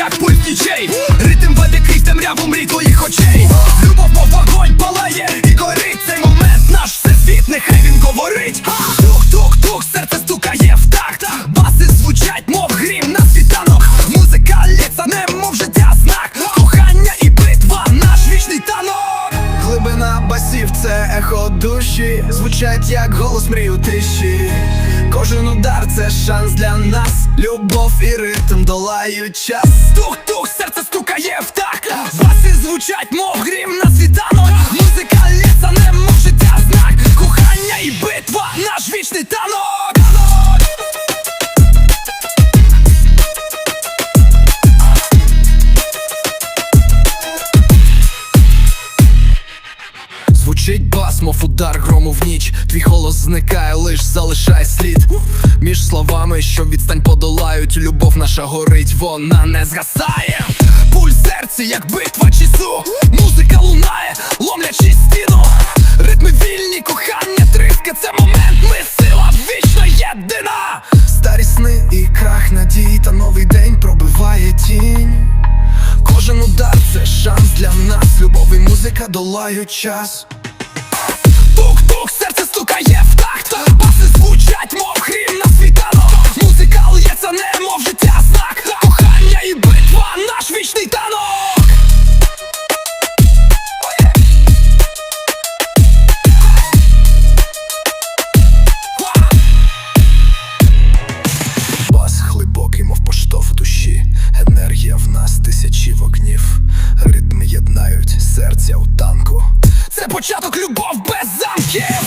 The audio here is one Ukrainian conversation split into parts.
як пульт діджей Ритм веде крізь темряву мрій твоїх очей ехо душі, звучать як голос мрій у тиші. Кожен удар це шанс для нас. Любов і ритм долають час. Тух, тух, серце стукає в такт Баси звучать, мов Звучить мов удар грому в ніч. Твій голос зникає, лиш залишає слід. Між словами, що відстань подолають. Любов наша горить, вона не згасає. Пульс серці, як битва часу Музика лунає, ломлячи стіну Ритми вільні, кохання, триска Це момент, ми сила вічно єдина Старі сни і крах надій, та новий день пробиває тінь. Кожен удар це шанс для нас. Любов і музика долають час. Стукає в такт Баси звучать, мов хрім на світанок. Музика лється, немов життя знак. Кохання і битва, наш вічний танок. Бас глибокий, мов поштовх душі, енергія в нас тисячі вогнів, ритми єднають серця у танку. Це початок любов без замків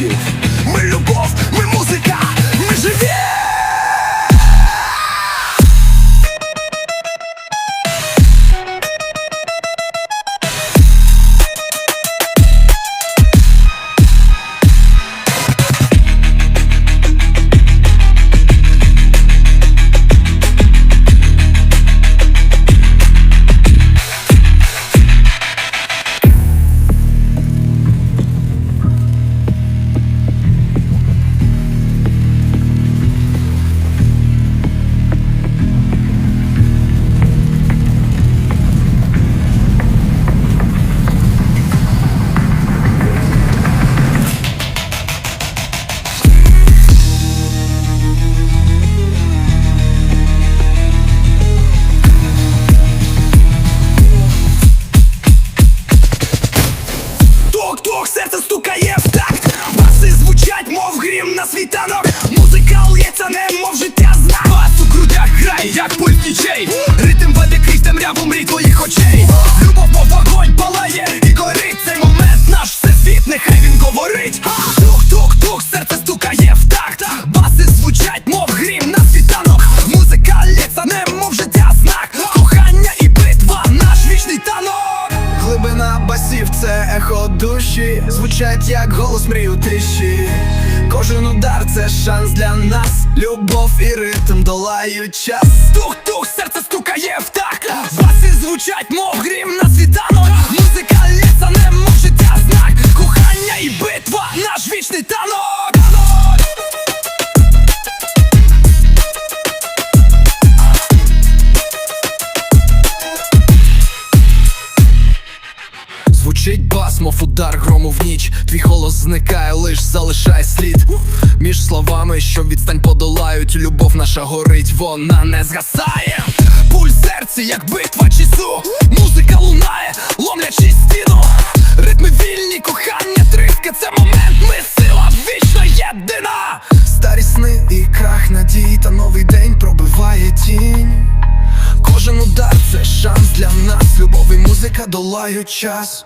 без він говорить Тук-тук-тук, серце стукає в такт. Баси звучать, мов грім на світанок. Музика лється, немов життя знак. Кохання і битва, наш вічний танок. Глибина басів це ехо душі, звучать як голос мрій у тиші. Кожен удар це шанс для нас. Любов і ритм долають час. Тух-тух, серце стукає в такт. Баси звучать, мов грім на ніч. Твій голос зникає, лиш залишай слід Між словами, що відстань подолають, любов наша горить, вона не згасає. Пульс серці, як битва часу Музика лунає, ломлячи стіну Ритми вільні, кохання, тріска Це момент, ми сила вічно єдина Старі сни і крах надій, та новий день пробиває тінь. Кожен удар це шанс для нас. Любов і музика долають час.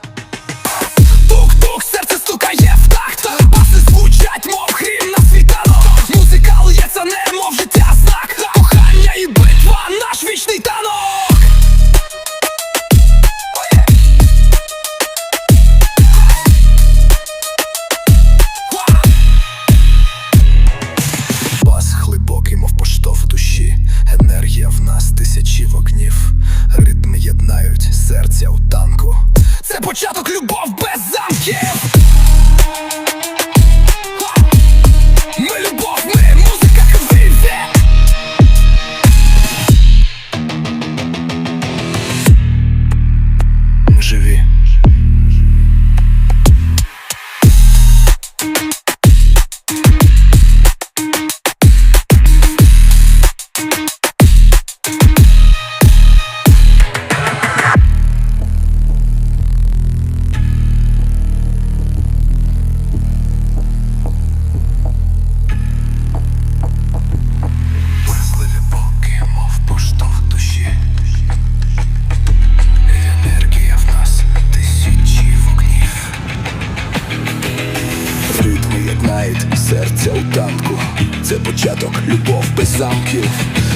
серця у танку, це початок, любов без замків.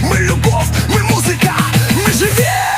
Ми любов, ми музика, ми живі!